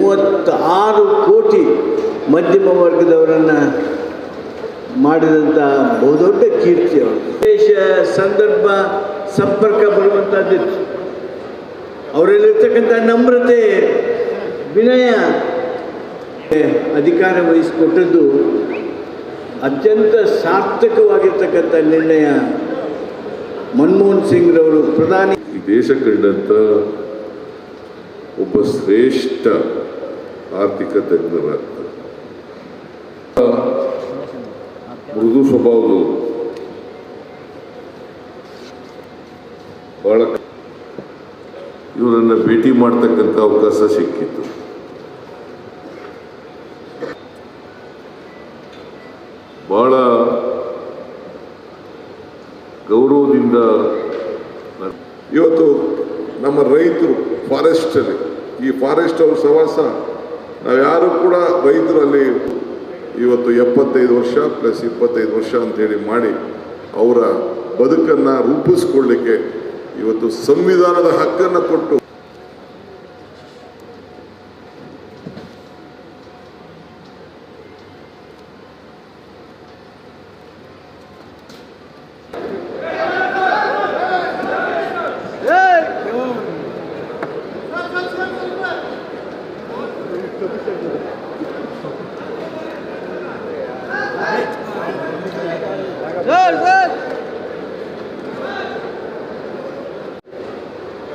ಮೂವತ್ತಾರು ಕೋಟಿ ಮಧ್ಯಮ ವರ್ಗದವರನ್ನು ಮಾಡಿದಂಥ ಬಹುದೊಡ್ಡ ಕೀರ್ತಿ ಅವರು. ವಿಶೇಷ ಸಂದರ್ಭ ಸಂಪರ್ಕ ಬರುವಂಥದ್ದಿತ್ತು ಅವರಲ್ಲಿರ್ತಕ್ಕಂಥ ನಮ್ರತೆ, ವಿನಯ ಅಧಿಕಾರ ವಹಿಸಿಕೊಟ್ಟದ್ದು ಅತ್ಯಂತ ಸಾರ್ಥಕವಾಗಿರ್ತಕ್ಕಂಥ ನಿರ್ಣಯ ಮನಮೋಹನ್ ಸಿಂಗ್ರವರು ಪ್ರಧಾನಿ. ಈ ದೇಶ ಕಂಡಂಥ ಒಬ್ಬ ಶ್ರೇಷ್ಠ ಆರ್ಥಿಕ ತಜ್ಞರಾಗ್ತಾರೆ ಮೃದು ಸ್ವಭಾವದವರು ಬಹಳ ಇವರನ್ನು ಭೇಟಿ ಮಾಡ್ತಕ್ಕಂಥ ಅವಕಾಶ ಸಿಕ್ಕಿತ್ತು. ಬಹಳ ಗೌರವದಿಂದ ಇವತ್ತು ನಮ್ಮ ರೈತರು ಫಾರೆಸ್ಟಲ್ಲಿ ಈ ಫಾರೆಸ್ಟ್ ಅವ್ರ ಸವಾಸ ಯಾರು ಕೂಡ ರೈತರಲ್ಲಿ ಇವತ್ತು ಎಪ್ಪತ್ತೈದು ವರ್ಷ ಪ್ಲಸ್ ಇಪ್ಪತ್ತೈದು ವರ್ಷ ಅಂತೇಳಿ ಮಾಡಿ ಅವರ ಬದುಕನ್ನು ರೂಪಿಸ್ಕೊಳ್ಳಿಕ್ಕೆ ಇವತ್ತು ಸಂವಿಧಾನದ ಹಕ್ಕನ್ನು ಕೊಟ್ಟು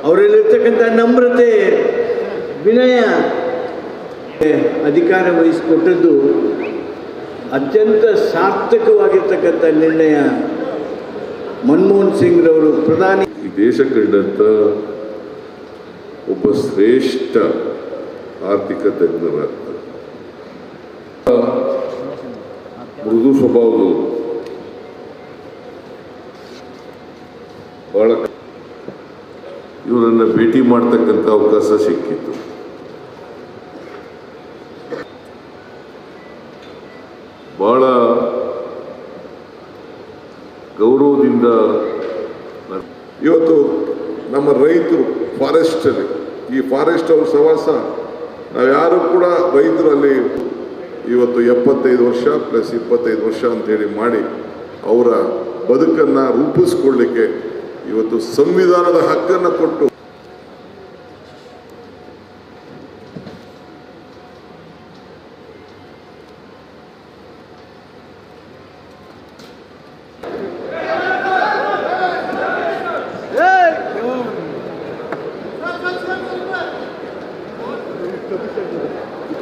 ಅವರಲ್ಲಿರ್ತಕ್ಕಂಥ ನಮ್ರತೆ, ವಿನಯ ಅಧಿಕಾರ ವಹಿಸಿಕೊಟ್ಟದ್ದು ಅತ್ಯಂತ ಸಾರ್ಥಕವಾಗಿರ್ತಕ್ಕಂಥ ನಿರ್ಣಯ ಮನಮೋಹನ್ ಸಿಂಗ್ರವರು ಪ್ರಧಾನಿ ಈ ದೇಶ ಕಂಡಂಥ ಒಬ್ಬ ಶ್ರೇಷ್ಠ ಆರ್ಥಿಕ ತಜ್ಞರಾಗ್ತಾರೆ ಮೃದು ಸ್ವಭಾವದವರು ಬಹಳ ಇವರನ್ನು ಭೇಟಿ ಮಾಡ್ತಕ್ಕಂಥ ಅವಕಾಶ ಸಿಕ್ಕಿತ್ತು. ಬಹಳ ಗೌರವದಿಂದ ಇವತ್ತು ನಮ್ಮ ರೈತರು ಫಾರೆಸ್ಟಲ್ಲಿ ಈ ಫಾರೆಸ್ಟ್ ಅವ್ರ ಸವಾಸ ಯಾರು ಕೂಡ ರೈತರಲ್ಲಿ ಇವತ್ತು ಎಪ್ಪತ್ತೈದು ವರ್ಷ ಪ್ಲಸ್ ಇಪ್ಪತ್ತೈದು ವರ್ಷ ಅಂತೇಳಿ ಮಾಡಿ ಅವರ ಬದುಕನ್ನು ರೂಪಿಸ್ಕೊಳ್ಳಿಕ್ಕೆ ಇವತ್ತು ಸಂವಿಧಾನದ ಹಕ್ಕನ್ನು ಕೊಟ್ಟು 曲してるんで。